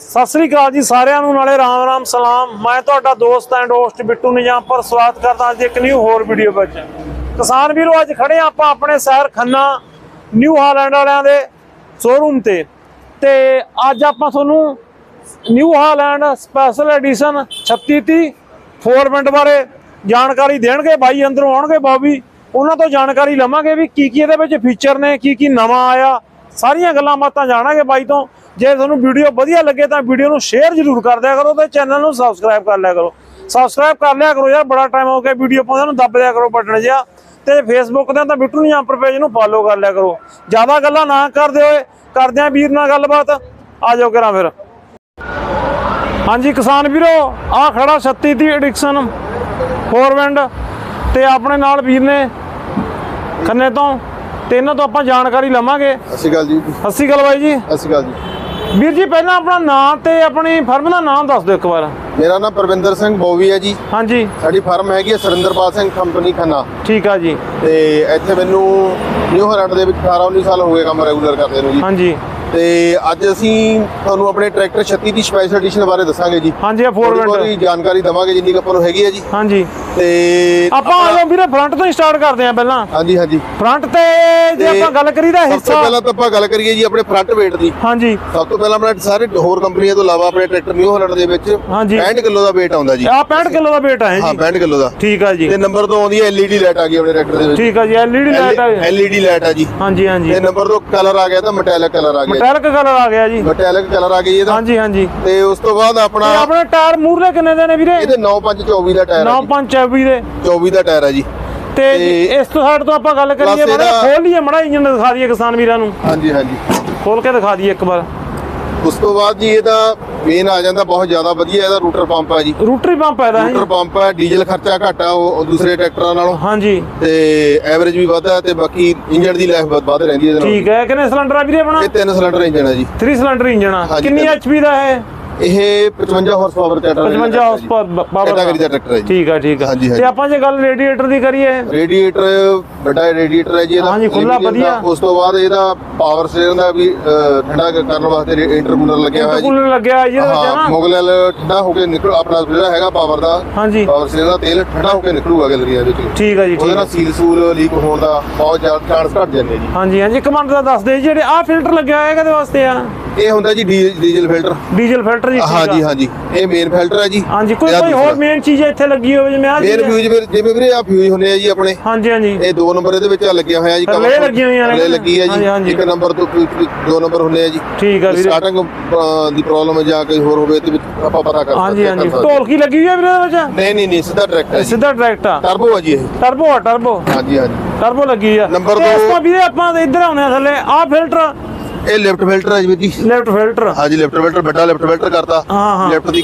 ਸਤਿ ਸ੍ਰੀ ਅਕਾਲ ਜੀ ਸਾਰਿਆਂ ਨੂੰ, ਨਾਲੇ ਰਾਮ ਰਾਮ ਸਲਾਮ। ਮੈਂ ਤੁਹਾਡਾ ਦੋਸਤ ਐਂਡ ਹੋਸਟ ਬਿੱਟੂ ਨਿਜਾਮ ਪਰ ਸਵਾਗਤ ਕਰਦਾ ਅੱਜ ਦੀ ਇੱਕ ਨਿਊ ਹੋਰ ਵੀਡੀਓ ਵਿੱਚ। ਕਿਸਾਨ ਵੀਰੋ, ਅੱਜ ਖੜੇ ਹਾਂ ਆਪਾਂ ਆਪਣੇ ਸ਼ਹਿਰ ਖੰਨਾ ਨਿਊ ਹਾਲੈਂਡ ਵਾਲਿਆਂ ਦੇ ਸ਼ੋਰੂਮ ਤੇ। ਤੇ ਅੱਜ ਆਪਾਂ ਤੁਹਾਨੂੰ ਨਿਊ ਹਾਲੈਂਡ ਸਪੈਸ਼ਲ ਐਡੀਸ਼ਨ 3630 ਫੋਰਮੈਂਟ ਬਾਰੇ ਜਾਣਕਾਰੀ ਦੇਣਗੇ, ਬਾਈ ਅੰਦਰੋਂ ਆਉਣਗੇ, ਬੌਬੀ। ਉਹਨਾਂ ਤੋਂ ਜਾਣਕਾਰੀ ਲਵਾਂਗੇ ਵੀ ਕੀ ਕੀ ਇਹਦੇ ਵਿੱਚ ਫੀਚਰ ਨੇ, ਕੀ ਕੀ ਨਵਾਂ ਆਇਆ। ਸਾਰੀਆਂ ਗੱਲਾਂ ਬਾਤਾਂ ਜਾਣਾਂਗੇ ਬਾਈ ਤੋਂ। ਜੇ ਤੁਹਾਨੂੰ ਵੀਡੀਓ ਵਧੀਆ ਲੱਗੇ ਤਾਂ ਵੀਡੀਓ ਨੂੰ ਸ਼ੇਅਰ ਜ਼ਰੂਰ ਕਰ ਦਿਆ ਕਰੋ ਤੇ ਚੈਨਲ ਨੂੰ ਸਬਸਕ੍ਰਾਈਬ ਕਰ ਲਿਆ ਕਰੋ। ਸਬਸਕ੍ਰਾਈਬ ਕਰ ਲਿਆ ਕਰੋ ਯਾਰ ਬੜਾ ਟਾਈਮ ਹੋ ਗਿਆ ਵੀਡੀਓ ਪਾਉਂਦੇ ਨੂੰ ਦੱਬ ਦਿਆ ਕਰੋ ਬਟਨ ਜਿਹਾ। ਤੇ ਫੇਸਬੁੱਕ ਤੇ ਤਾਂ ਬਿੱਟੂ ਨਹੀਂ ਅੰਪਰ ਪੇਜ ਨੂੰ ਫਾਲੋ ਕਰ ਲਿਆ ਕਰੋ। ਜ਼ਿਆਦਾ ਗੱਲਾਂ ਨਾ ਕਰਦੇ ਹੋਏ ਕਰਦੇ ਆਂ ਵੀਰ ਨਾਲ ਗੱਲਬਾਤ। ਆ ਜਾਓ ਕਰਾਂ ਫਿਰ। ਹਾਂਜੀ ਕਿਸਾਨ ਵੀਰੋ ਆ ਖੜਾ 36 ਦੀ ਐਡਿਕਸ਼ਨ ਫੋਰਵਿੰਡ ਤੇ ਆਪਣੇ ਨਾਲ ਵੀਰ ਨੇ ਖੰਨੇ ਤੋਂ। ਤੇ ਇਹਨਾਂ ਤੋਂ ਆਪਾਂ ਜਾਣਕਾਰੀ ਲਵਾਂਗੇ। ਸਤਿ ਸ਼੍ਰੀ ਅਕਾਲ ਜੀ। ਸਤਿ ਸ਼੍ਰੀ ਅਕਾਲ ਬਾਈ ਜੀ। ਸਤਿ ਸ਼੍ਰੀ ਅਕਾਲ ਜੀ। ਵੀਰ ਜੀ ਪਹਿਲਾਂ ਆਪਣਾ ਨਾਮ ਤੇ ਆਪਣੀ ਫਰਮ ਦਾ ਨਾਮ ਦੱਸ ਦਿਓ ਇੱਕ ਵਾਰ। ਮੇਰਾ ਨਾਮ ਪਰਵਿੰਦਰ ਸਿੰਘ ਬੋਵੀ ਹੈ ਜੀ। ਹਾਂਜੀ। ਸਾਡੀ ਫਰਮ ਹੈਗੀ ਹੈ ਸੁਰਿੰਦਰਪਾਲ ਸਿੰਘ ਕੰਪਨੀ ਖੰਨਾ। ਠੀਕ ਆ ਜੀ। ਤੇ ਇੱਥੇ ਮੈਨੂੰ ਨਿਊ ਹਾਲੈਂਡ ਦੇ ਵਿੱਚ 18 19 ਸਾਲ ਹੋ ਗਏ ਕੰਮ ਰੈਗੂਲਰ ਕਰਦੇ ਨੂੰ ਜੀ। ਹਾਂਜੀ। ਤੇ ਅੱਜ ਅਸੀਂ ਤੁਹਾਨੂੰ ਆਪਣੇ ਟਰੈਕਟਰ 36 ਦੀ ਸਪੈਸ਼ਲ ਐਡੀਸ਼ਨ ਬਾਰੇ ਦੱਸਾਂਗੇ ਜੀ। ਹਾਂਜੀ ਥੋੜ੍ਹੀ ਫੋਰਵਿੰਡ ਬਹੁਤੀ ਜਾਣਕਾਰੀ ਦਵਾਂਗੇ ਜਿੰਨੀ ਕੁ ਆਪਾਂ ਨੂੰ ਹੈਗੀ ਹੈ ਜੀ। ਹਾਂਜੀ। ਤੇ ਆਪਾਂ ਆ ਵੀਰੇ ਫਰੰਟ ਤੋਂ ਹੀ ਸਟਾਰਟ ਕਰਦੇ ਆਂ ਪਹਿਲਾਂ। ਹਾਂਜੀ ਹਾਂਜੀ। ਫਰੰਟ ਤੇ ਜੇ ਆਪਾਂ ਗੱਲ ਕਰੀ ਦਾ ਸਭ ਤੋਂ ਹਿੱਸਾ ਪਹਿਲਾਂ ਤਾਂ ਆਪਾਂ ਗੱਲ ਕਰੀਏ ਜੀ ਆਪਣੇ ਫਰੰਟ weight ਦੀ। ਹਾਂਜੀ। ਸਭ ਤੋਂ ਪਹਿਲਾਂ ਆਪਣੇ ਸਾਰੇ ਹੋਰ ਕੰਪਨੀਆਂ ਤੋਂ ਇਲਾਵਾ ਆਪਣੇ ਟਰੈਕਟਰ ਨਿਊ ਹਾਲੈਂਡ ਦੇ ਵਿੱਚ ਹਾਂਜੀ। 65 ਕਿਲੋ ਦਾ weight ਆਉਂਦਾ ਜੀ। ਆ 65 ਕਿਲੋ ਦਾ weight ਹੈ ਹਾਂ ਜੀ। 65 ਕਿਲੋ ਦਾ। ਠੀਕ ਆ ਜੀ। ਤੇ ਨੰਬਰ ਤੋਂ ਆਉਂਦੀ ਹੈ LED ਲਾਈਟ ਆ ਗਈ ਆਪਣੇ ਟਰੈਕਟਰ ਦੇ ਵਿੱਚ। ਠੀਕ ਆ ਜੀ ਐਲਈਡੀ ਲਾਈਟ ਆ LED ਲਾਈਟ ਆ ਜੀ। ਹਾਂਜੀ ਹਾਂਜੀ। ਤੇ ਨੰਬਰ ਤੋਂ ਕਲਰ ਆ ਗਿਆ ਤਾਂ ਮੈਟੈਲਿਕ ਕਲਰ ਆ ਗਿਆ ਮਟੈਲਿਕ ਕਲਰ ਆ ਗਿਆ ਜੀ। ਮੈਟੈਲਿਕ ਕਲਰ ਆ ਜੀ ਇਹਦਾ ਹਾਂਜੀ ਹਾਂਜੀ। ਤੇ ਉਸ ਤੋਂ ਬਾਅਦ ਆਪਣਾ ਆਪਣੇ ਟਾਇਰ ਮੂਰਲੇ ਕਿੰਨੇ ਦੇ ਨੇ ਵੀਰੇ? ਇਹਦੇ 9524 ਦਾ ਟਾਇਰ 9 ਹੈ 5 24 ਦੇ 24 ਦਾ ਟਾਇਰ ਹੈ ਜੀ। ਤੇ ਇਸ ਤੋਂ ਸਾਈਡ ਤੋਂ ਆਪਾਂ ਗੱਲ ਕਰੀਏ ਮੜਾ ਖੋਲ ਲਈਏ ਮੜਾ ਇੰਜਨ ਦਿਖਾ ਦਈਏ ਕਿਸਾਨ ਵੀਰਾਂ ਨੂੰ। ਹਾਂਜੀ ਹਾਂਜੀ। ਖੋਲ ਕੇ ਦਿਖਾ ਦਈਏ ਇੱਕ ਵਾਰ। ਉਸ ਤੋਂ ਬਾਅਦ ਜੀ ਇਹਦਾ ਮੇਨ ਆ ਜਾਂਦਾ ਬਹੁਤ ਜ਼ਿਆਦਾ ਵਧੀਆ ਇਹਦਾ ਰੂਟਰ ਪੰਪ ਆ ਜੀ। ਰੂਟਰੀ ਪੰਪ ਹੈ ਦਾ ਰੂਟਰ ਪੰਪ ਹੈ ਡੀਜ਼ਲ ਖਰਚਾ ਘੱਟ ਆ ਉਹ ਦੂਸਰੇ ਟਰੈਕਟਰਾਂ ਨਾਲੋਂ। ਹਾਂਜੀ। ਤੇ ਐਵਰੇਜ ਵੀ ਵੱਧ ਹੈ ਤੇ ਬਾਕੀ ਇੰਜਨ ਦੀ ਲਾਈਫ ਵੱਧ ਰਹਿੰਦੀ ਹੈ ਠੀਕ ਹੈ ਕਿੰਨੇ ਸਿਲੰਡਰ ਆ ਵੀਰੇ ਆਪਣਾ? ਇਹ ਤਿੰਨ ਸਿਲੰਡਰ ਇੰਜਨ ਹੈ ਜੀ। 3 ਸਿਲੰਡਰ ਇੰਜਨ ਆ। ਕਿੰਨੀ। ਐਚਪੀ ਦਾ ਹੈ ਇਹ 55 horse power tractor 55 horse power category ਦਾ ਟਰੈਕਟਰ ਹੈ ਜੀ। ਠੀਕ ਆ ਠੀਕ ਆ। ਤੇ। ਆਪਾਂ ਜੇ ਗੱਲ ਰੇਡੀਏਟਰ ਦੀ ਕਰੀਏ। ਰੇਡੀਏਟਰ ਵੱਡਾ ਰੇਡੀਏਟਰ ਹੈ ਜੀ ਇਹਦਾ ਹਾਂਜੀ, ਦਾ। ਵਧੀਆ। ਉਸ ਤੋਂ ਬਾਅਦ ਇਹਦਾ ਪਾਵਰ ਸਟੀਅਰਿੰਗ ਦਾ ਵੀ ਠੰਡਾ ਕਰਨ ਵਾਸਤੇ ਇੰਟਰਕੂਲਰ ਲੱਗਿਆ ਹੋਇਆ ਜੀ। ਕੂਲਰ ਲੱਗਿਆ ਜਿਹਦੇ ਵਿੱਚ ਨਾ? ਮੁਗਲਲ ਠੰਡਾ ਹੋ ਕੇ ਨਿਕਲ ਆਪਣਾ ਜਿਹੜਾ ਹੈਗਾ ਪਾਵਰ ਦਾ। ਹਾਂਜੀ। ਪਾਵਰ ਸਟੀਅਰਿੰਗ ਦਾ ਤੇਲ ਠੰਡਾ ਹੋ ਕੇ ਨਿਕਲੂਗਾ ਗੈਲਰੀਆਂ ਦੇ ਵਿੱਚ। ਠੀਕ ਆ ਜੀ ਉਹਦੇ ਠੀਕ। ਨਾਲ ਸੀਲ ਸੂਲ ਲੀਕ ਹੋਣ ਦਾ ਬਹੁਤ ਜ਼ਿਆਦਾ ਚਾਂਸ ਘਟ ਜਾਂਦੇ ਜੀ। ਹਾਂਜੀ ਹਾਂਜੀ ਕਮਾਂਡ ਦਾ ਦੱਸ ਦੇ ਜਿਹੜੇ ਆ ਫਿਲਟਰ ਲੱਗਿਆ ਹੋਇਆ ਕਿਹਦੇ ਵਾਸਤੇ ਆ? ਇਹ ਹੁੰਦਾ ਜੀ ਡੀਜ਼ਲ ਫਿਲਟਰ। ਡੀਜ਼ਲ ਫਿਲਟਰ ਜੀ। ਹਾਂਜੀ ਹਾਂਜੀ। ਇਹ ਮੇਨ ਫਿਲਟਰ ਹੈ ਜੀ। ਹਾਂਜੀ ਕੋਈ ਕੋਈ ਹੋਰ। ਮੇਨ ਚੀਜ਼ ਇੱਥੇ ਲੱਗੀ ਹੋਵੇ ਜਿਵੇਂ ਆ ਮੇਨ ਫਿਊਜ਼ ਵੀਰ ਜਿਵੇਂ ਵੀਰੇ ਆ ਫਿਊਜ਼ ਹੁੰਦੇ ਆ ਜੀ ਆਪਣੇ। ਹਾਂਜੀ ਹਾਂਜੀ। ਇਹ ਦੋ ਨੰਬਰ ਇਹਦੇ ਵਿੱਚ ਲੱਗਿਆ ਹੋਇਆ ਜੀ। ਰਿਲੇ ਲੱਗੀਆਂ ਹੋਈਆਂ ਨੇ। ਲੱਗੀ ਹੈ ਹਾਂਜੀ, ਹਾਂਜੀ। ਜੀ ਇੱਕ ਨੰਬਰ ਤੋਂ ਦੋ ਨੰਬਰ ਹੁੰਦੇ ਆ ਜੀ। ਠੀਕ ਆ ਵੀਰੇ। ਸਟਾਰਟਿੰਗ ਦੀ ਪ੍ਰੋਬਲਮ ਜਾਂ ਕੋਈ ਹੋਰ ਹੋਵੇ ਤੇ ਆਪਾਂ ਪਤਾ ਕਰ ਹਾਂਜੀ ਸਕਦੇ ਹਾਂਜੀ। ਹਾਂ ਢੋਲਕੀ ਲੱਗੀ ਹੋਈ ਹੈ ਵੀਰੇ ਵਿੱਚ? ਨਹੀਂ ਨਹੀਂ ਨਹੀਂ ਸਿੱਧਾ ਡਾਇਰੈਕਟ ਹੈ ਸਿੱਧਾ ਡਾਇਰੈਕਟ ਆ। ਟਰਬੋ ਹੈ ਜੀ ਇਹ। ਟਰਬੋ ਆ ਟਰਬੋ ਹਾਂਜੀ ਹਾਂਜੀ। ਟਰਬੋ ਲੱਗੀ ਆ। ਨੰਬਰ ਤੇ ਦੋ- ਇਸ ਤੋਂ ਵੀਰੇ ਆਪਾਂ ਇੱਧਰ ਆਉਣੇ ਆ ਥੱਲੇ। ਆ ਫਿਲਟਰ ਇਹ ਲੈਫਟ ਫਿਲਟਰ ਹੈ ਜੀ ਵੀਰ ਜੀ ਲੈਫਟ ਫਿਲਟਰ। ਹਾਂਜੀ ਲੈਫਟ ਫਿਲਟਰ ਵੱਡਾ ਲੈਫਟ ਫਿਲਟਰ ਕਰਤਾ। ਹਾਂ, ਹਾਂ। ਲੈਫਟ ਦੀ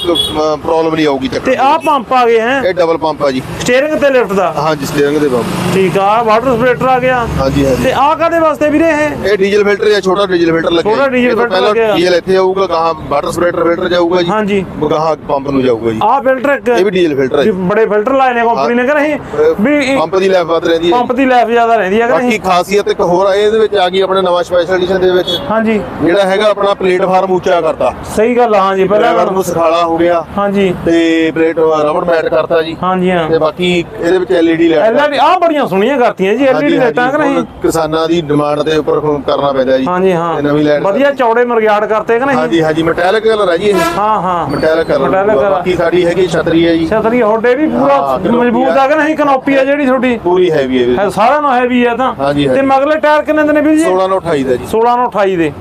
ਪ੍ਰੋਬਲਮ ਨਹੀਂ ਆਊਗੀ ਚੱਕਰ। ਤੇ ਆ ਪੰਪ ਆ ਗਏ ਹੈ? ਇਹ ਡਬਲ ਪੰਪ ਆ ਜੀ। ਸਟੀਅਰਿੰਗ ਤੇ ਲਿਫਟ ਦਾ? ਹਾਂਜੀ ਸਟੀਅਰਿੰਗ ਦੇ ਪੰਪ ਠੀਕ ਆ ਵਾਟਰ ਸਪਰੇਟਰ ਆ ਗਿਆ। ਹਾਂਜੀ ਹਾਂਜੀ ਤੇ ਆ ਕਾਦੇ ਵਾਸਤੇ ਵੀਰੇ ਇਹ? ਇਹ ਡੀਜ਼ਲ ਫਿਲਟਰ ਜਾਂ ਛੋਟਾ ਡੀਜ਼ਲ ਫਿਲਟਰ ਲੱਗਿਆ ਛੋਟਾ। ਡੀਜ਼ਲ ਇਹ ਤੋਂ ਫਿਲਟਰ ਪਹਿਲਾਂ ਲੱਗਿਆ। ਡੀਜ਼ਲ ਇੱਥੇ ਆਊਗਾ ਕਹਾਂ ਵਾਟਰ ਸਪਰੇਟਰ ਫਿਲਟਰ ਜਾਊਗਾ ਜੀ। ਹਾਂਜੀ ਗਾਹਾਂ ਪੰਪ ਨੂੰ ਜਾਊਗਾ ਜੀ। ਆ ਫਿਲਟਰ ਇੱਕ ਇਹ ਵੀ ਡੀਜ਼ਲ ਫਿਲਟਰ ਹੈ ਵੀ। ਬੜੇ ਫਿਲਟਰ ਲਾਏ ਨੇ ਕੰਪਨੀ ਨੇ ਕਿ ਨਹੀਂ ਵੀ ਪੰਪ ਦੀ ਲਾਈਫ ਵੱਧ ਰਹਿੰਦੀ ਹੈ ਪੰਪ ਦੀ ਲਾਈਫ ਜ਼ਿਆਦਾ ਰਹਿੰਦੀ ਹੈ ਕਿ ਬਾਕੀ ਖਾਸੀਅਤ ਇੱਕ ਹੋਰ ਆ ਇਹਦੇ ਵਿੱਚ ਆ ਗਈ ਆਪਣੇ ਨਵਾਂ ਸਪੈਸ਼ਲ ਐਡੀਸ਼ਨ ਦੇ ਵਿੱਚ। ਹਾਂਜੀ। ਜਿਹੜਾ ਹੈਗਾ ਆਪਣਾ ਪਲੇਟਫਾਰਮ ਉੱਚਾ ਕਰਤਾ। ਸਹੀ ਗੱਲ ਆ ਹਾਂਜੀ ਡਰਾਈਵਰ ਪਹਿਲਾਂ ਨੂੰ ਸਿਖਾਲਾ ਹੋ ਗਿਆ। ਹਾਂਜੀ। ਤੇ ਪਲੇਟ ਰਬੜ ਮੈਟ ਕਰਤਾ ਜੀ। ਹਾਂਜੀ ਹਾਂ। ਤੇ ਬਾਕੀ ਇਹਦੇ ਵਿੱਚ LED ਲਾਈਟ ਐਲਈਡੀ ਆ ਬੜੀਆਂ ਸੋਹਣੀਆਂ ਕਰਤੀਆਂ ਜੀ ਐਲਈਡੀ ਲਾਈਟਾਂ ਕਿ ਨਹੀਂ? ਕਿਸਾਨਾਂ ਦੀ ਡਿਮਾਂਡ ਦੇ ਉੱਪਰ ਹੁਣ ਕਰਨਾ ਪੈਂਦਾ ਜੀ। ਹਾਂਜੀ ਹਾਂ। ਨਵੀਂ ਲਾਈਟ ਵਧੀਆ ਚੌੜੇ ਮਰਗਿਆੜ ਕਰਤੇ ਕਿ ਨਹੀਂ? ਹਾਂਜੀ ਹਾਂਜੀ ਮੈਟੈਲਿਕ ਕਲਰ ਹੈ ਜੀ ਇਹ। ਹਾਂ ਹਾਂ। Metallic colour. ਬਾਕੀ ਸਾਡੀ ਹੈਗੀ ਛਤਰੀ ਹੈ ਜੀ। ਛਤਰੀ ਹੋਡੇ ਵੀ ਪੂਰਾ ਹਾਂ, ਮਜ਼ਬੂਤ ਆ ਕਿ ਨਹੀਂ? ਕਨੋਪੀ ਆ ਜਿਹੜੀ ਤੁਹਾਡੀ। ਪੂਰੀ ਹੈਵੀ ਹੈ ਹੈ ਸਾਰਿਆਂ ਨੂੰ ਹੈਵੀ ਆ ਤਾਂ। ਤੇ ਮਗਲੇ ਟਾਇਰ ਕਿੰਨੇ ਦੇ ਨੇ ਵੀਰ ਜੀ? 16 ਨੂੰ 28 ਦਾ ਜੀ। 16 ਨੂੰ 28 ਦੇ।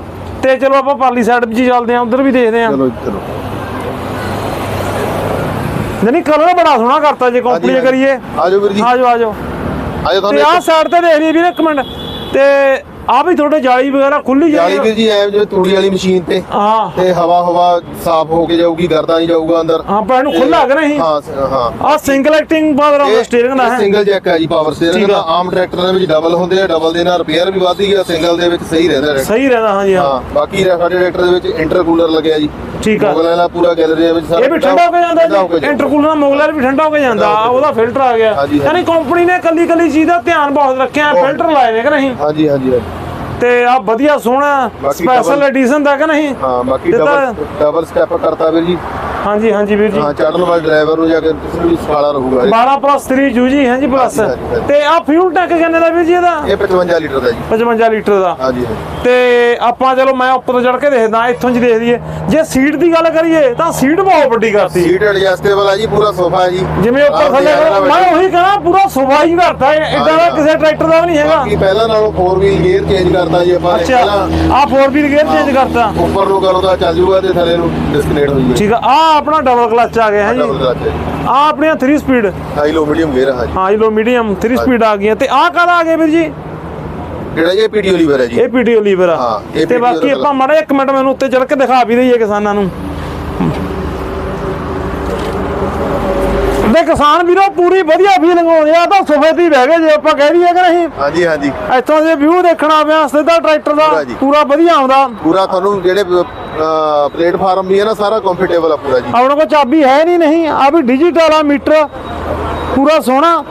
ਤੇ ਚਲੋ ਆਪਾਂ ਪਾਰਲੀ ਸਾਈਡ ਵਿੱਚ ਹੀ ਚੱਲਦੇ ਆਂ ਉਧਰ ਵੀ ਦੇਖਦੇ ਆਂ ਚਲੋ ਚਲੋ ਨਹੀਂ ਕਲਰ ਬੜਾ ਸੋਹਣਾ ਕਰਤਾ ਜੇ ਕੰਪਨੀ ਕਰੀਏ। ਆਜੋ ਵੀਰ ਜੀ। ਆਜੋ ਆਜੋ ਆਜੋ ਤੇ ਤੁਹਾਨੂੰ ਆਹ ਇੱਕ ਸਾਈਡ ਤੇ ਦੇਖ ਲਈ ਵੀਰ ਇੱਕ ਮਿੰਟ। ਤੇ ਆ ਵੀ ਤੁਹਾਡੇ ਜਾਲੀ ਵਗੈਰਾ ਖੁੱਲੀ ਜਾਲੀ ਵੀਰ ਜੀ ਐ ਜੋ ਤੂੜੀ ਵਾਲੀ ਮਸ਼ੀਨ ਤੇ। ਹਾਂ। ਤੇ ਹਵਾ ਹਵਾ ਸਾਫ਼ ਹੋ ਕੇ ਜਾਊਗੀ ਗਰਦਾ ਨਹੀਂ ਜਾਊਗਾ ਅੰਦਰ। ਹਾਂ ਪਰ ਇਹਨੂੰ ਖੁੱਲਾ ਕਿ ਨਹੀਂ ਹਾਂ ਸ- ਹਾਂ। ਆ ਸਿੰਗਲ ਐਕਟਿੰਗ ਬਾਦਰ ਆਫ ਸਟੀਅਰਿੰਗ ਦਾ ਹੈ। ਸਿੰਗਲ ਜੈਕ ਹੈ ਜੀ ਪਾਵਰ ਸਟੀਅਰਿੰਗ ਠੀਕ ਦਾ। ਆ। ਆਮ ਟਰੈਕਟਰਾਂ ਦੇ ਵਿੱਚ ਡਬਲ ਹੁੰਦੇ ਆ ਡਬਲ ਦੇ ਨਾਲ ਰਿਪੇਅਰ ਵੀ ਵੱਧਦੀ ਹੈ ਸਿੰਗਲ ਦੇ ਵਿੱਚ ਸਹੀ ਰਹਿੰਦਾ ਟਰੈਕਟਰ ਸਹੀ ਰਹਿੰਦਾ ਹਾਂ। ਹਾਂ ਬਾਕੀ ਸਾਡੇ ਟਰੈਕਟਰ ਦੇ ਵਿੱਚ ਇੰਟਰਕੂਲਰ ਲੱਗਿਆ ਜੀ। ਠੀਕ ਆ। ਮੁਗਲਾਂ ਦਾ ਪੂਰਾ ਗੈਲਰੀ ਵਿੱਚ ਸਾਰਾ ਇਹ ਵੀ ਠੰਡਾ ਹੋ ਕੇ ਜਾਂਦਾ ਠੰਡਾ ਹੋ ਕੇ ਜੀ ਇੰਟਰਕੂਲਰ ਨਾਲ ਮੋਗਲਰ ਵੀ ਠੰਡਾ ਹੋ ਕੇ ਜਾਂਦਾ। ਠੰਡਾ ਹੋ ਕੇ ਉਹਦਾ ਫਿਲਟਰ ਆ ਗਿਆ। ਹਾਂਜੀ, ਹਾਂਜੀ। ਯਾਨੀ ਕੰਪਨੀ ਨੇ ਕੱਲੀ ਕੱਲੀ ਚੀਜ਼ ਦਾ ਧਿਆਨ ਬਹੁਤ ਰੱਖਿਆ। ਫਿਲਟਰ ਲਾਏ ਨੇ ਕਿ ਨਹੀਂ? ਹਾਂਜੀ ਹਾਂਜੀ ਹਾਂਜੀ। ਤੇ ਆ ਵਧੀਆ ਸੋਹਣਾ ਬਾਕੀ ਸਪੈਸ਼ਲ double- ਐਡੀਸ਼ਨ ਦਾ ਕਿ ਨਹੀਂ? ਹਾਂ ਬਾਕੀ ਇਹ ਤਾਂ- ਡਬਲ ਡਬਲ ਸਟੈਪ ਕਰਤਾ ਵੀਰ ਜੀ। ਹਾਂਜੀ ਹਾਂਜੀ ਵੀਰ ਜੀ। ਹਾਂ ਚੜਨ ਵਾਲੇ ਡਰਾਈਵਰ ਨੂੰ ਜਾ ਕੇ ਕਿਸੇ ਨੂੰ ਵੀ ਸਖਾਲਾ ਰਹੂਗਾ ਇਹ। 12 ਪਲੱਸ 3 ਜੂਜੀ ਹਾਂਜੀ ਪਲੱਸ। ਹਾਂਜੀ, ਹਾਂਜੀ, ਹਾਂਜੀ। ਤੇ ਆ ਫਿਊਲ ਟੈਂਕ ਕਿੰਨੇ ਦਾ ਵੀਰ ਜੀ ਇਹਦਾ? ਇਹ 55 ਲੀਟਰ ਦਾ ਜੀ। 55 ਲੀਟਰ ਦਾ। ਹਾਂਜੀ ਹਾਂਜੀ। ਤੇ ਆਪਾਂ ਚਲੋ ਮੈਂ ਉੱਪਰ ਚੜ ਕੇ ਦੇਖਦਾ ਇੱਥੋਂ ਜੀ ਦੇਖ ਲਈਏ। ਜੇ ਸੀਟ ਦੀ ਗੱਲ ਕਰੀਏ ਤਾਂ ਸੀਟ ਬਹੁਤ ਵੱਡੀ ਕਰਤੀ। ਸੀਟ ਐਡਜਸਟੇਬਲ ਆ ਜੀ ਪੂਰਾ ਸੋਫਾ ਜੀ। ਜਿਵੇਂ ਉੱਪਰ ਥੱਲੇ ਮੈਂ ਉਹੀ ਕਹਾਂ ਪੂਰਾ ਸੁਭਾ ਹੀ ਕਰਤਾ ਇਦਾਂ ਦਾ ਕਿਸੇ ਟਰੈਕਟਰ ਦਾ ਵੀ ਨਹੀਂ ਹੈਗਾ। ਬਾਕੀ ਪਹਿਲਾਂ ਨਾਲੋਂ 4 ਵੀਲ ਗੇਅਰ ਚੇਂਜ ਕਰਤਾ ਜੀ ਆਪਾਂ। ਅੱਛਾ ਆ 4 ਵੀਲ ਗੇਅਰ ਚੇਂਜ ਕਰਤਾ। ਉੱਪਰ ਨੂੰ ਕਰੋ ਤਾਂ ਚੱਲ ਜੂਗਾ ਤੇ ਥੱਲੇ ਨੂੰ ਡਿਸਕਨੈਕਟ ਹੋ ਜੂਗਾ। ਠੀਕ ਆ ਆ ਆਪਣਾ ਡਬਲ ਕਲਚ ਆ ਗਿਆ ਹੈ ਜੀ। ਆ ਆਪਣੀਆਂ 3 speed high low medium gear ਹਾਂ ਜੀ ਹਾਂ ਜੀ ਲੋ ਮੀਡੀਅਮ 3 ਸਪੀਡ ਆ ਗਈਆਂ। ਤੇ ਆ ਕਾਹਦਾ ਆ ਗਿਆ ਵੀਰ ਜੀ? ਜਿਹੜਾ ਇਹ ਪੀਡੀਓ ਲੀਵਰ ਹੈ ਜੀ। ਇਹ ਪੀਡੀਓ ਲੀਵਰ ਆ। ਹਾਂ, ਤੇ ਬਾਕੀ ਆਪਾਂ ਮਾੜਾ ਇੱਕ ਮਿੰਟ ਮੈਨੂੰ ਉੱਤੇ ਚੜ ਕੇ ਦਿਖਾ ਵੀ ਦਈਏ ਕਿਸਾਨਾਂ ਨੂੰ। ਦੇ ਕਿਸਾਨ ਵੀਰੋ ਪੂਰੀ ਵਧੀਆ ਫੀਲਿੰਗ ਆਉਂਦੀ ਆ ਤਾਂ ਸੋਫੇ ਤੇ ਹੀ ਬਹਿ ਗਏ ਜੇ ਆਪਾਂ ਕਹਿ ਦਈਏ ਕਿ ਨਹੀਂ। ਹਾਂਜੀ ਹਾਂਜੀ। ਇੱਥੋਂ ਦੇ ਵਿਊ ਦੇਖਣਾ ਪਿਆ ਸਿੱਧਾ ਟਰੈਕਟਰ ਦਾ ਪੂਰਾ ਜੀ। ਵਧੀਆ ਆਉਂਦਾ। ਪੂਰਾ ਤੁਹਾਨੂੰ ਜਿਹੜੇ ਪਲੇਟਫਾਰਮ ਵੀ ਹੈ ਨਾ ਸਾਰਾ ਕੰਫਰਟੇਬਲ ਆ ਪੂਰਾ ਜੀ। ਆਪਣੇ ਕੋਲ ਚਾਬੀ ਹੈ ਨਹੀਂ ਨਹੀਂ। ਆ ਵੀ ਡਿਜੀਟਲ ਆ ਮੀਟਰ। ਪੂਰਾ ਸੋਹਣਾ।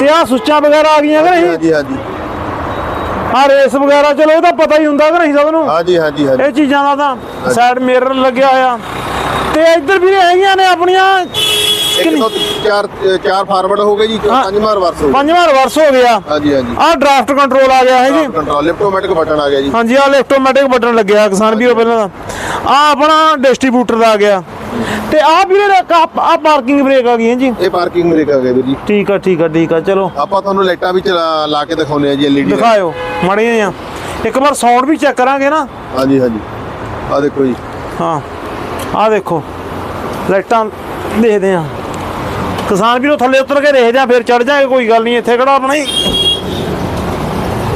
ਤੇ ਆ ਸੁੱਚਾਂ ਵਗੈਰਾ ਆ ਗਈਆਂ ਕਿ ਨਹੀਂ? ਹਾਂਜੀ ਹਾਂਜੀ। ਆ ਰੇਸ ਵਗੈਰਾ ਚਲੋ ਇਹ ਤਾਂ ਪਤਾ ਹੀ ਹੁੰਦਾ ਕਿ ਨਹੀਂ ਸਭ ਨੂੰ। ਹਾਂਜੀ ਹਾਂਜੀ ਹਾਂਜੀ। ਇਹ ਚੀਜ਼ਾਂ ਦਾ ਤਾਂ ਸਾਈਡ ਮਿਰਰ ਲੱਗਿਆ ਹੋਇਆ। ਤੇ ਇੱਧਰ ਵੀ ਹੈਗੀਆਂ ਨੇ ਆਪਣੀਆਂ ਇੱਕ ਤੋਂ ਚਾਰ ਚਾਰ ਫਾਰਵਰਡ ਹੋ ਗਏ ਜੀ। ਪੰਜਵਾਂ ਰਿਵਰਸ ਹੋ ਗਿਆ ਪੰਜਵਾਂ ਰਿਵਰਸ ਹੋ ਗਿਆ। ਹਾਂਜੀ ਹਾਂਜੀ। ਆਹ ਡਰਾਫਟ ਕੰਟਰੋਲ ਆ ਗਿਆ ਹੈ ਜੀ। ਕੰਟਰੋਲ ਲਿਫਟੋਮੈਟਿਕ ਬਟਨ ਆ ਗਿਆ ਜੀ। ਹਾਂਜੀ ਆਹ ਆਟੋਮੈਟਿਕ ਬਟਨ ਲੱਗਿਆ ਕਿਸਾਨ ਵੀਰੋ ਪਹਿਲਾਂ ਦਾ ਆ ਆਪਣਾ ਡਿਸਟ੍ਰੀਬਿਊਟਰ ਦਾ ਆ ਗਿਆ। ਤੇ ਆ ਵੀਰੇ ਆ ਪਾਰਕਿੰਗ ਬ੍ਰੇਕ ਆ ਗਈ ਹੈ ਜੀ। ਇਹ ਪਾਰਕਿੰਗ ਬ੍ਰੇਕ ਆ ਗਿਆ ਵੀਰ ਜੀ। ਠੀਕ ਆ ਠੀਕ ਆ ਠੀਕ ਆ ਚਲੋ। ਆਪਾਂ ਤੁਹਾਨੂੰ ਲਾਈਟਾਂ ਵੀ ਲਾ ਕੇ ਦਿਖਾਉਂਦੇ ਆ ਜੀ ਐਲਈਡੀ ਦਿਖਾਇਓ ਮੜੀਆਂ ਆ ਇੱਕ ਵਾਰ ਸਾਊਂਡ ਵੀ ਚੈੱਕ ਕਰਾਂਗੇ ਨਾ। ਹਾਂਜੀ ਹਾਂਜੀ। ਆ ਦੇਖੋ ਜੀ। ਹਾਂ। ਆ ਦੇਖੋ। ਲਾਈਟਾਂ ਦੇਖਦੇ ਆ ਕਿਸਾਨ ਵੀਰੋ ਥੱਲੇ ਉਤਰ ਕੇ ਦੇਖਦੇ ਆ ਫਿਰ ਚੜ ਜਾਏਗਾ ਕੋਈ ਗੱਲ ਨਹੀਂ ਇੱਥੇ ਕਿਹੜਾ ਆਪਣਾ ਹੀ।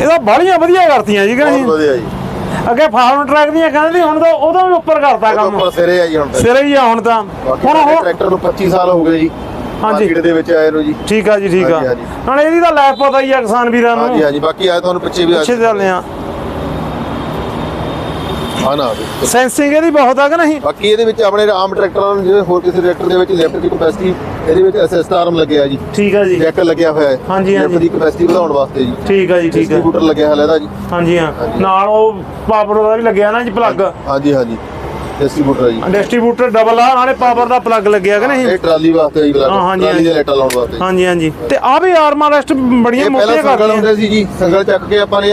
ਇਹਦਾ ਬਾਹਲੀਆਂ ਵਧੀਆ ਕਰਤੀਆਂ ਜੀ ਕਿ ਬਹੁਤ ਨਹੀਂ ਵਧੀਆ ਜੀ। ਅੱਗੇ ਫਾਰਮ ਟਰੈਕ ਦੀਆਂ ਕਹਿੰਦੇ ਹੁਣ ਤਾਂ ਉਹਦਾ ਵੀ ਉੱਪਰ ਕਰਤਾ ਕੰਮ। ਉੱਪਰ ਸਿਰੇ ਆ ਜੀ ਹੁਣ ਸਿਰੇ ਹੀ ਆ ਹੁਣ ਤਾਂ। ਹੁਣ ਉਹ ਟਰੈਕਟਰ ਨੂੰ 25 ਸਾਲ ਹੋ ਗਏ ਜੀ। ਹਾਂਜੀ। ਮਾਰਕੀਟ ਦੇ ਵਿੱਚ ਆਏ ਨੂੰ ਜੀ। ਠੀਕ ਆ ਜੀ ਠੀਕ ਆ। ਹੁਣ ਇਹਦੀ ਤਾਂ ਲੈਪ ਪਤਾ ਹੀ ਆ ਕਿਸਾਨ ਵੀਰਾਂ ਨੂੰ। ਹਾਂਜੀ ਹਾਂਜੀ। ਬਾਕੀ ਆਏ ਤੁਹਾਨੂੰ ਪਿੱਛੇ ਵੀ ਆ ਪਿੱਛੇ ਚੱਲਦੇ ਆ। ਹਾਂ ਨਾ। ਸੈਂਸਿੰਗ ਇਹਦੀ ਬਹੁਤ ਆ ਕਿ ਨਹੀਂ? ਬਾਕੀ ਇਹਦੇ ਵਿੱਚ ਆਪਣੇ ਆਮ ਟਰੈਕਟਰਾਂ ਨੂੰ ਜਿਵੇਂ ਹੋਰ ਕਿਸੇ ਟਰੈਕਟਰ ਦੇ ਵਿੱਚ ਲਿਫਟ ਦੀ ਕਪੈਸਿਟੀ ਇਹਦੇ ਵਿੱਚ ਐਸਐਸ ਆਰਮ ਲੱਗਿਆ ਜੀ। ਠੀਕ ਆ ਜੀ। ਜੈਕ ਲੱਗਿਆ ਹੋਇਆ ਹੈ। ਹਾਂਜੀ, ਹਾਂਜੀ। ਦੀ ਕਪੈਸਿਟੀ ਵਧਾਉਣ ਵਾਸਤੇ ਜੀ। ਠੀਕ ਆ ਜੀ ਠੀਕ ਆ। ਡਿਸਟ੍ਰੀਬਿਊਟਰ ਲੱਗਿਆ ਹੋਇਆ ਇਹਦਾ ਜੀ। ਹਾਂਜੀ ਹਾਂ। ਨਾਲ ਉਹ ਪਾਵਰ ਦਾ ਵੀ ਲੱਗਿਆ ਨਾ ਜੀ ਪਲੱਗ ਹਾਂਜੀ ਹਾਂਜੀ। ਡਿਸਟ੍ਰੀਬਿਊਟਰ ਜੀ। ਡਿਸਟ੍ਰੀਬਿਊਟਰ ਡਬਲ ਆ ਨਾਲੇ ਪਾਵਰ ਦਾ ਪਲੱਗ ਲੱਗਿਆ ਕਿ ਨਹੀਂ? ਇਹ ਟਰਾਲੀ ਵਾਸਤੇ ਜੀ ਹਾਂ, ਹਾਂਜੀ, ਟਰਾਲੀ ਦੇ। ਲਾਈਟਾਂ ਲਾਉਣ ਵਾਸਤੇ। ਹਾਂਜੀ ਹਾਂਜੀ। ਤੇ ਆ ਵੀ ਆਰਮਾ ਰੈਸਟ ਬੜੀਆਂ ਮੋਟੀਆਂ ਹੁੰਦੇ ਸੀ ਜੀ ਸੰਗਲ ਚੱਕ ਕੇ ਆਪਾਂ ਨੇ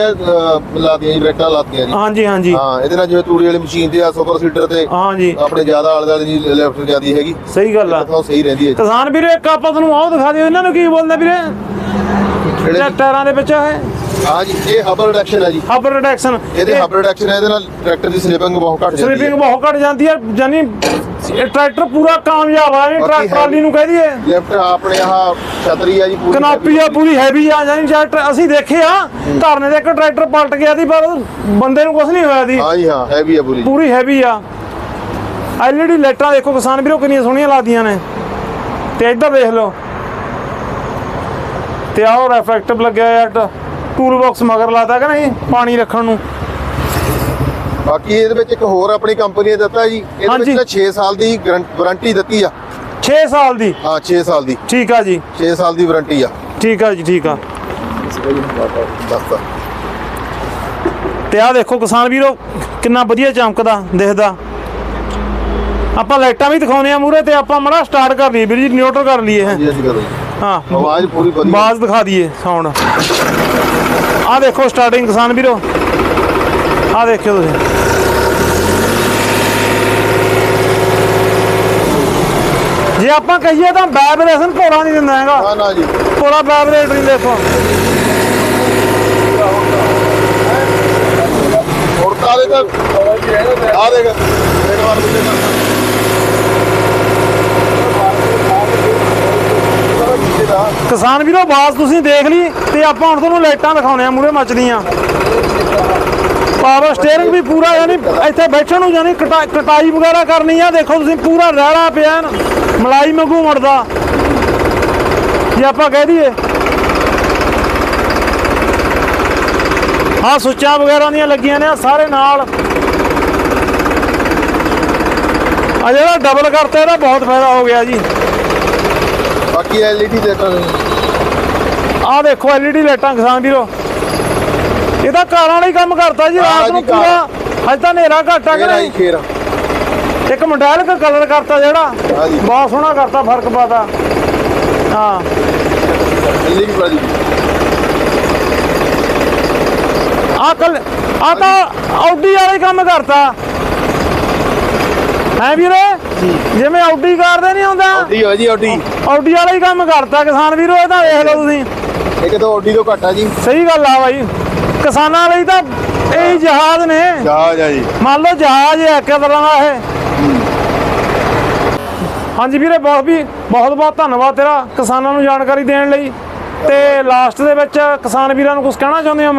ਲਾਤੀਆਂ ਜੀ ਬ੍ਰੇਕਾਂ ਲਾਤੀਆਂ ਜੀ। ਹਾਂਜੀ ਹਾਂਜੀ। ਹਾਂ ਇਹਦੇ ਨਾਲ ਜਿਵੇਂ ਤੂੜੀ ਵਾਲੀ ਮਸ਼ੀਨ ਤੇ ਆ ਸੁਪਰ ਸੀਡਰ ਤੇ ਹਾਂਜੀ। ਆਪਣੇ ਜ਼ਿਆਦਾ ਆਲੇ ਦੀ ਲਿਫਟ ਜਿਆਦੀ ਹੈਗੀ। ਸਹੀ ਗੱਲ ਆ। ਤਾਂ ਸਹੀ ਰਹਿੰਦੀ ਹੈ। ਕਿਸਾਨ ਵੀਰੇ ਇੱਕ ਆਪਾਂ ਤੁਹਾਨੂੰ ਆਹ ਦਿਖਾ ਦਿਓ ਇਹਨਾਂ ਨੂੰ ਕੀ ਬੋਲਦੇ ਵੀਰੇ? ਟਾਇਰਾਂ ਦੇ ਵਿੱਚ ਹੈ ਹਾਂ ਜੀ ਇਹ ਹਬਰ ਰਿਡਕਸ਼ਨ ਹੈ ਜੀ। ਹਬ ਰਿਡਕਸ਼ਨ ਇਹਦੇ ਹਬਰ ਰਿਡਕਸ਼ਨ ਹੈ ਇਹਦੇ ਨਾਲ ਟਰੈਕਟਰ ਦੀ ਸਲਿਪਿੰਗ ਬਹੁਤ ਘੱਟ ਜਾਂਦੀ ਸਲਿਪਿੰਗ ਹੈ। ਬਹੁਤ ਘਟ ਜਾਂਦੀ ਹੈ ਯਾਨੀ ਇਹ ਟਰੈਕਟਰ ਪੂਰਾ ਕਾਮਯਾਬ ਆ ਇਹ ਟਰੈਕਟਰ ਟਰਾਲੀ ਨੂੰ ਕਹਿ ਦਈਏ। ਲੈਫਟ ਆਪਣੇ ਆਹ ਛਤਰੀ ਆ ਜੀ ਪੂਰੀ ਕਨਾਪੀ ਆ ਪੂਰੀ ਹੈਵੀ ਆ ਜਾਨੀ ਟਰੈਕਟਰ ਅਸੀਂ ਦੇਖੇ ਆ ਧਰਨੇ ਦੇ ਇੱਕ ਟਰੈਕਟਰ ਪਲਟ ਗਿਆ ਸੀ ਪਰ ਬੰਦੇ ਨੂੰ ਕੁਝ ਨਹੀਂ ਹੋਇਆ ਸੀ। ਹਾਂ ਜੀ ਹਾਂ ਹੈਵੀ ਹੈ ਪੂਰੀ। ਪੂਰੀ ਹੈਵੀ ਆ। ਐਲਈਡੀ ਲਾਈਟਾਂ ਦੇਖੋ ਕਿਸਾਨ ਵੀਰੋ ਕਿੰਨੀਆਂ ਸੋਹਣੀਆਂ ਲੱਗਦੀਆਂ ਨੇ। ਤੇ ਇੱਧਰ ਦੇਖ ਲਓ। ਤੇ ਆਹ ਰਿਫਲੈਕਟਿਵ ਲੱਗਿਆ ਆ ਟੂਲ ਬਾਕਸ ਮਗਰ ਲਾਤਾ ਕਿ ਨਹੀਂ ਪਾਣੀ ਰੱਖਣ ਨੂੰ? ਬਾਕੀ ਇਹਦੇ ਵਿੱਚ ਇੱਕ ਹੋਰ ਆਪਣੀ ਕੰਪਨੀ ਨੇ ਦਿੱਤਾ ਜੀ। ਇਹਦੇ। ਵਿੱਚ 6 ਸਾਲ ਦੀ ਵਾਰੰਟੀ ਦਿੱਤੀ ਆ। 6 ਸਾਲ ਦੀ? ਹਾਂ 6 ਸਾਲ ਦੀ। ਠੀਕ ਆ ਜੀ। 6 ਸਾਲ ਦੀ ਵਾਰੰਟੀ ਆ। ਠੀਕ ਆ ਜੀ ਠੀਕ ਆ। ਤੇ ਆਹ ਦੇਖੋ ਕਿਸਾਨ ਵੀਰੋ ਕਿੰਨਾ ਵਧੀਆ ਚਮਕਦਾ ਦਿਖਦਾ। ਆਪਾਂ ਲਾਈਟਾਂ ਵੀ ਦਿਖਾਉਨੇ ਆ ਮੂਰੇ ਤੇ ਆਪਾਂ ਮੜਾ ਸਟਾਰਟ ਕਰ ਲਈਏ ਵੀਰ ਜੀ ਨਿਊਟਰਲ ਕਰ ਲਈਏ। ਹੈ। ਆਵਾਜ਼ ਪੂਰੀ ਵਧੀਆ। ਬਾਜ਼ ਦਿਖਾ ਦਈਏ ਸਾਊਂਡ ਆਹ ਦੇਖੋ ਸਟਾਰਟਿੰਗ ਕਿਸਾਨ ਵੀਰੋ। ਆਹ ਦੇਖਿਓ ਤੁਸੀਂ। ਜੇ ਆਪਾਂ ਕਹੀਏ ਤਾਂ ਵਾਈਬ੍ਰੇਸ਼ਨ ਭੋਰਾ ਨਹੀਂ ਦਿੰਦਾ ਹੈਗਾ। ਹਾਂ ਨਾ ਜੀ। ਭੋਰਾ ਵਾਈਬ੍ਰੇਟ ਨਹੀਂ ਦੇਖੋ। ਹੋਰ ਤਾਂ ਦੇ ਤਾਂ ਆ ਦੇਖ। ਇੱਕ ਵਾਰ ਦਾ ਕਿਸਾਨ ਵੀਰੋ ਬਾਜ਼ ਤੁਸੀਂ ਦੇਖ ਲਈ ਤੇ ਆਪਾਂ ਹੁਣ ਤੁਹਾਨੂੰ ਲਾਈਟਾਂ ਦਿਖਾਉਣੇ ਆ ਮੂਰੇ ਮੱਚਦੀਆਂ। ਪਾਵਰ ਸਟੀਅਰਿੰਗ ਵੀ ਪੂਰਾ ਯਾਨੀ ਇੱਥੇ ਬੈਠਣ ਨੂੰ ਯਾਨੀ ਕਟਾਈ ਵਗੈਰਾ ਕਰਨੀ ਆ। ਦੇਖੋ ਤੁਸੀਂ ਪੂਰਾ ਰਹਿਣਾ ਪਿਆ ਮਲਾਈ ਵਾਂਗੂ ਮੁੜਦਾ। ਜੇ ਆਪਾਂ ਕਹਿ ਦਈਏ ਹਾਂ ਸੁੱਚਾਂ ਵਗੈਰਾ ਦੀਆਂ ਲੱਗੀਆਂ ਨੇ ਸਾਰੇ ਨਾਲ। ਆ ਜਿਹੜਾ ਡਬਲ ਕਰਤਾ, ਇਹਦਾ ਬਹੁਤ ਫਾਇਦਾ ਹੋ ਗਿਆ ਜੀ। ਬਾਕੀ ਐਲਈਡੀ ਦੇ ਤਾਂ ਆਹ ਦੇਖੋ ਐਲਈਡੀ ਲਾਈਟਾਂ ਕਿਸਾਨ ਵੀਰੋ। ਇਹ ਤਾਂ ਕਾਰਾਂ ਵਾਲਾ ਹੀ ਕੰਮ ਕਰਤਾ ਜੀ ਰਾਤ ਨੂੰ। ਪੂਰਾ। ਅੱਜ ਤਾਂ ਹਨੇਰਾ ਘੱਟ ਆ ਕਿ ਨਹੀਂ? ਇੱਕ ਮੋਡਲ ਕਾ ਕਲਰ ਕਰਤਾ ਜਿਹੜਾ। ਬਹੁਤ ਸੋਹਣਾ ਕਰਤਾ ਫ਼ਰਕ ਪਾਤਾ। ਹਾਂ। ਆ ਕੱਲ ਆ ਤਾਂ ਆਡੀ ਵਾਲਾ ਕੰਮ ਕਰਤਾ। ਹੈ ਵੀਰੇ? ਜਿਵੇਂ ਆਡੀ ਕਰਦੇ ਨਹੀਂ ਹੁੰਦਾ ਆਡੀ ਹੋ ਜੀ ਆਡੀ ਆਡੀ ਵਾਲਾ ਹੀ ਕੰਮ ਕਰਤਾ ਕਿਸਾਨ ਵੀਰੋ ਇਹ ਤਾਂ ਵੇਖ ਲਓ ਤੁਸੀਂ। ਇਹ ਕਿਤੋਂ ਆਡੀ ਤੋਂ ਘੱਟ ਆ ਜੀ। ਸਹੀ ਗੱਲ ਆ ਬਾਈ। ਕਿਸਾਨਾਂ ਲਈ ਤਾਂ ਇਹ ਜਹਾਜ਼ ਨੇ। ਜਹਾਜ਼ ਆ ਜੀ। ਮੰਨ ਲਓ ਜਹਾਜ਼ ਹੈ ਇੱਕ ਤਰ੍ਹਾਂ ਦਾ ਇਹ। ਹਾਂਜੀ ਵੀਰੇ ਬਹੁਤ ਵੀ ਬਹੁਤ ਬਹੁਤ ਧੰਨਵਾਦ ਤੇਰਾ ਕਿਸਾਨਾਂ ਨੂੰ ਜਾਣਕਾਰੀ ਦੇਣ ਲਈ। ਤੇ ਲਾਸਟ ਦੇ ਵਿੱਚ ਕਿਸਾਨ ਵੀਰਾਂ ਨੂੰ ਕੁਝ ਕਹਿਣਾ ਚਾਹੁੰਦੇ ਹੋ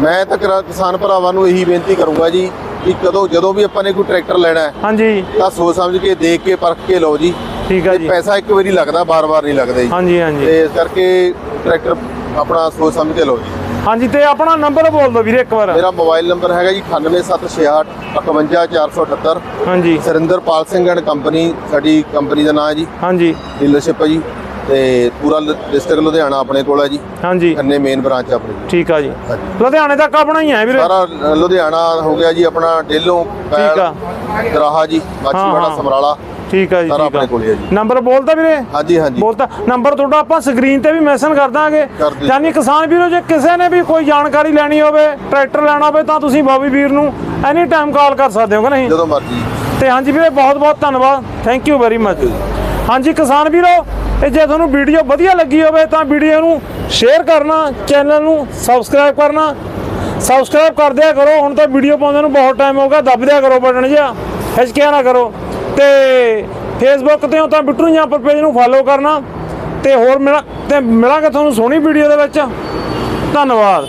ਮੈਂ ਤਾਂ ਕਿਸਾਨ ਭਰਾਵਾਂ ਨੂੰ ਇਹੀ ਬੇਨਤੀ ਕਰੂੰਗਾ ਜੀ ਕਿ ਕਦੋਂ ਜਦੋਂ ਵੀ ਆਪਾਂ ਨੇ ਕੋਈ ਟਰੈਕਟਰ ਲੈਣਾ ਹੈ ਹਾਂਜੀ। ਤਾਂ ਸੋਚ ਸਮਝ ਕੇ ਦੇਖ ਕੇ ਪਰਖ ਕੇ ਲਓ ਜੀ। ਠੀਕ ਆ ਜੀ। ਪੈਸਾ ਇੱਕ ਵਾਰੀ ਲੱਗਦਾ ਬਾਰ-ਬਾਰ ਨਹੀਂ ਲੱਗਦਾ ਜੀ। ਹਾਂਜੀ ਹਾਂਜੀ। ਤੇ ਇਸ ਕਰਕੇ ਟਰੈਕਟਰ ਆਪਣਾ ਸੋਚ ਸਮਝ ਕੇ ਲਓ ਜੀ। ਹਾਂਜੀ ਤੇ ਆਪਣਾ ਨੰਬਰ ਬੋਲ ਦਿਓ ਵੀਰੇ ਇੱਕ ਵਾਰ। ਮੇਰਾ ਮੋਬਾਈਲ ਨੰਬਰ ਹੈਗਾ ਜੀ 98766 51478 ਹਾਂਜੀ। ਸਰਿੰਦਰਪਾਲ ਸਿੰਘ ਐਂਡ ਕੰਪਨੀ ਸਾਡੀ ਕੰਪਨੀ ਦਾ ਨਾਮ ਹੈ ਜੀ। ਹਾਂਜੀ। ਡੀਲਰਸ਼ਿਪ ਹੈ ਜੀ। ਤੇ ਪੂਰਾ ਡਿਸਟ੍ਰਿਕਟ ਲੁਧਿਆਣਾ ਆਪਣੇ ਕੋਲ ਹੈ ਜੀ। ਹਾਂਜੀ। ਖੰਨੇ ਮੇਨ ਬ੍ਰਾਂਚ ਆਪਣੀ ਠੀਕ ਆ ਜੀ। ਲੁਧਿਆਣੇ ਤੱਕ ਆਪਣਾ ਹੀ ਹੈ ਵੀਰੇ। ਸਾਰਾ ਲੁਧਿਆਣਾ ਹੋ ਗਿਆ ਜੀ ਆਪਣਾ ਡੇਲੋਂ ਠੀਕ ਆ। ਦਰਾਹਾ ਜੀ ਮਾਛੀਵਾੜਾ ਹਾਂ। ਸਮਰਾਲਾ। ਠੀਕ ਆ ਜੀ ਸਾਰਾ ਆਪਣੇ ਕੋਲ ਹੀ ਹੈ ਜੀ। ਨੰਬਰ ਬੋਲਤਾ ਵੀਰੇ? ਹਾਂਜੀ ਹਾਂਜੀ। ਬੋਲਤਾ। ਨੰਬਰ ਤੁਹਾਡਾ ਆਪਾਂ ਸਕਰੀਨ ਤੇ ਵੀ ਮੈਂਸ਼ਨ ਕਰ ਦਾਂਗੇ। ਯਾਨੀ ਕਿਸਾਨ ਵੀਰੋ ਜੇ ਕਿਸੇ ਨੇ ਵੀ ਕੋਈ ਜਾਣਕਾਰੀ ਲੈਣੀ ਹੋਵੇ ਟਰੈਕਟਰ ਲੈਣਾ ਹੋਵੇ ਤਾਂ ਤੁਸੀਂ ਬੋਬੀ ਵੀਰ ਨੂੰ ਐਨੀ ਟਾਈਮ ਕਾਲ ਕਰ ਸਕਦੇ ਹੋ ਕਿ ਨਹੀਂ? ਜਦੋਂ ਮਰਜ਼ੀ। ਤੇ ਹਾਂਜੀ ਵੀਰੇ ਬਹੁਤ ਬਹੁਤ ਧੰਨਵਾਦ। ਥੈਂਕ ਯੂ ਵੈਰੀ ਮਚ ਹਾਂਜੀ ਕਿਸਾਨ ਵੀਰੋ ਇਹ ਜੇ ਤੁਹਾਨੂੰ ਵੀਡੀਓ ਵਧੀਆ ਲੱਗੀ ਹੋਵੇ ਤਾਂ ਵੀਡੀਓ ਨੂੰ ਸ਼ੇਅਰ ਕਰਨਾ ਚੈਨਲ ਨੂੰ ਸਬਸਕ੍ਰਾਈਬ ਕਰਨਾ। ਸਬਸਕ੍ਰਾਈਬ ਕਰ ਦਿਆ ਕਰੋ। ਹੁਣ ਤਾਂ ਵੀਡੀਓ ਪਾਉਂਦੇ ਨੂੰ ਬਹੁਤ ਟਾਈਮ ਹੋ ਗਿਆ। ਦੱਬ ਦਿਆ ਕਰੋ ਬਟਨ ਜਿਹਾ। ਹਿਚਕਿਆ ਨਾ ਕਰੋ। ਤੇ ਫੇਸਬੁੱਕ ਤੇ ਹੋ ਤਾਂ ਬਿੱਟੂ ਜਾਂ ਪਰ ਪੇਜ ਨੂੰ ਫਾਲੋ ਕਰਨਾ ਤੇ ਹੋਰ ਮਿਲਾਂ ਤੇ ਮਿਲਾਂਗੇ ਤੁਹਾਨੂੰ ਸੋਹਣੀ ਵੀਡੀਓ ਦੇ ਵਿੱਚ। ਧੰਨਵਾਦ।